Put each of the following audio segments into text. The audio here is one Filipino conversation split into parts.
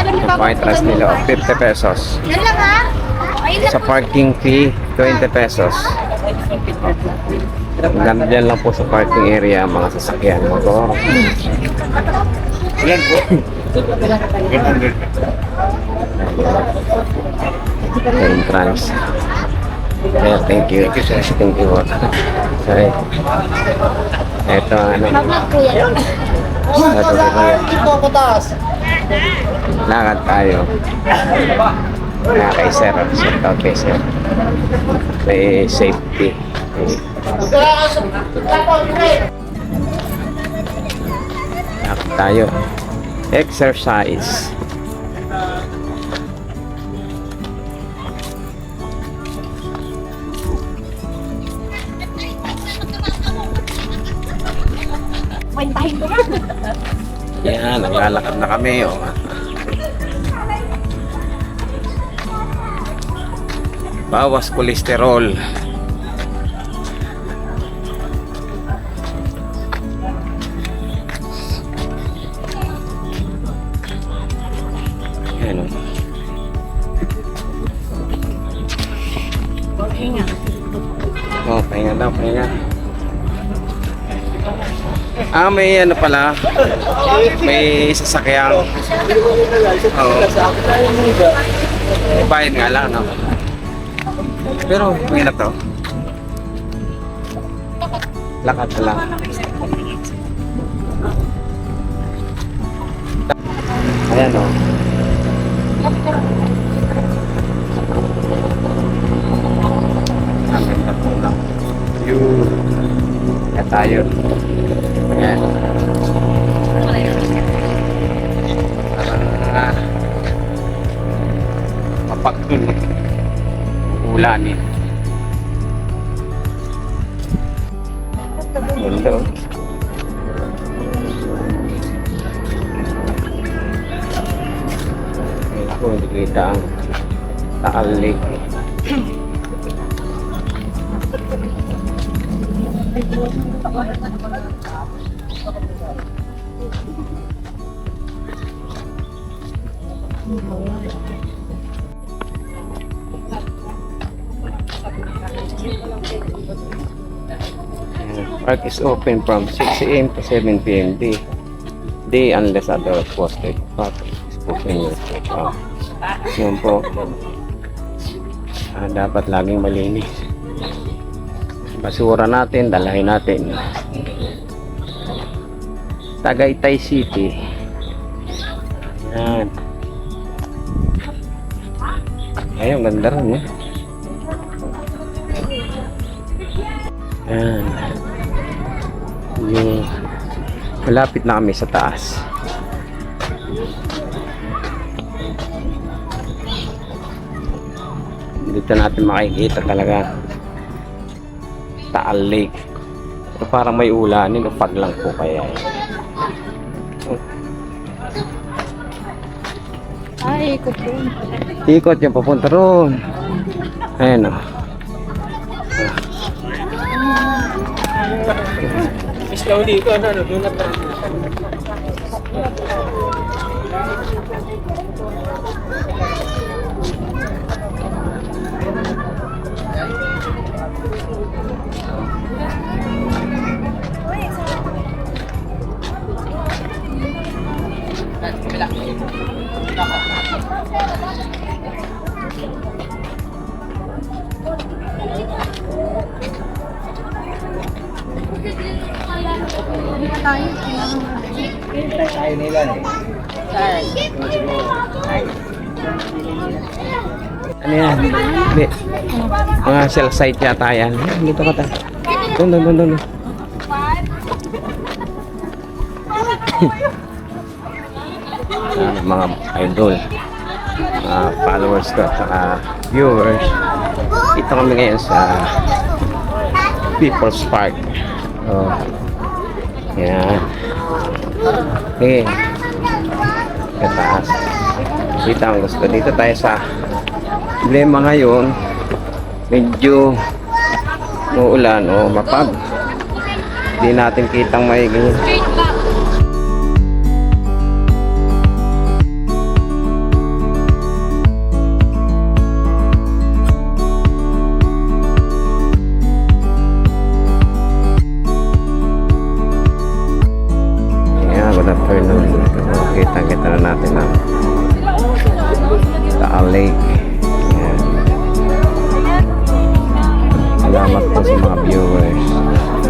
Yung trust nila, 50 pesos. Yan lang ha. Sa parking fee, 20 pesos. Nandyan lang po sa parking area ang mga sasakyan. Motor. Ilan po? 100. Entrance. Yeah, thank you. Thank you. Sorry. Ito, ano. Mag-vlog po yan. Ito, ito. Lakad tayo. Kaya kay Sir. Shout out kay Sir. May safety. Lakad tayo. Exercise. Yan, naglalakad na kami. Oh. Bawas kolesterol. Yan oh. Oh, pahinga daw, pahinga. Ah, may ano pala. May sasakyan. Oo. Bayad nga lang, no? Pero, mahirap to. Lakad na lang. Ayan, o. Ang ganda po lang. Yun. Kaya tayo. Ayan. Parang eh. Ulanin. Lake. Ayan. Park is open from 6 a.m. to 7 p.m. day. Day unless otherwise posted. Park is open. Oh. Yan po. Ah, dapat laging malinis. Basura natin, dalahin natin. Tagaytay City. Yan. Ay, ang ganda rin eh. Yan. Yung malapit na kami sa taas. Dito natin makikita talaga Taal Lake. Parang may ulanin o pag lang po kaya. eh. Ay, kupon. Ikot yung papunta roon. Ayan o. Slowly ko, ano, ano, doon na tayo. Ano yan? Hindi. Mga cell site yata yan. Dito ka ta. Doon, doon, doon, doon. Ah, mga idol mga followers ko at saka viewers dito kami ngayon sa People's Park oh. yan okay kataas dito ang gusto. Dito tayo sa problema ngayon. Medyo muulan o mapag. Hindi natin kitang maiging po sa mga viewers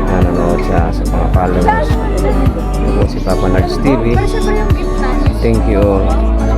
na nanonood sa, sa mga followers. Ito po si Papa Nags TV. Thank you all.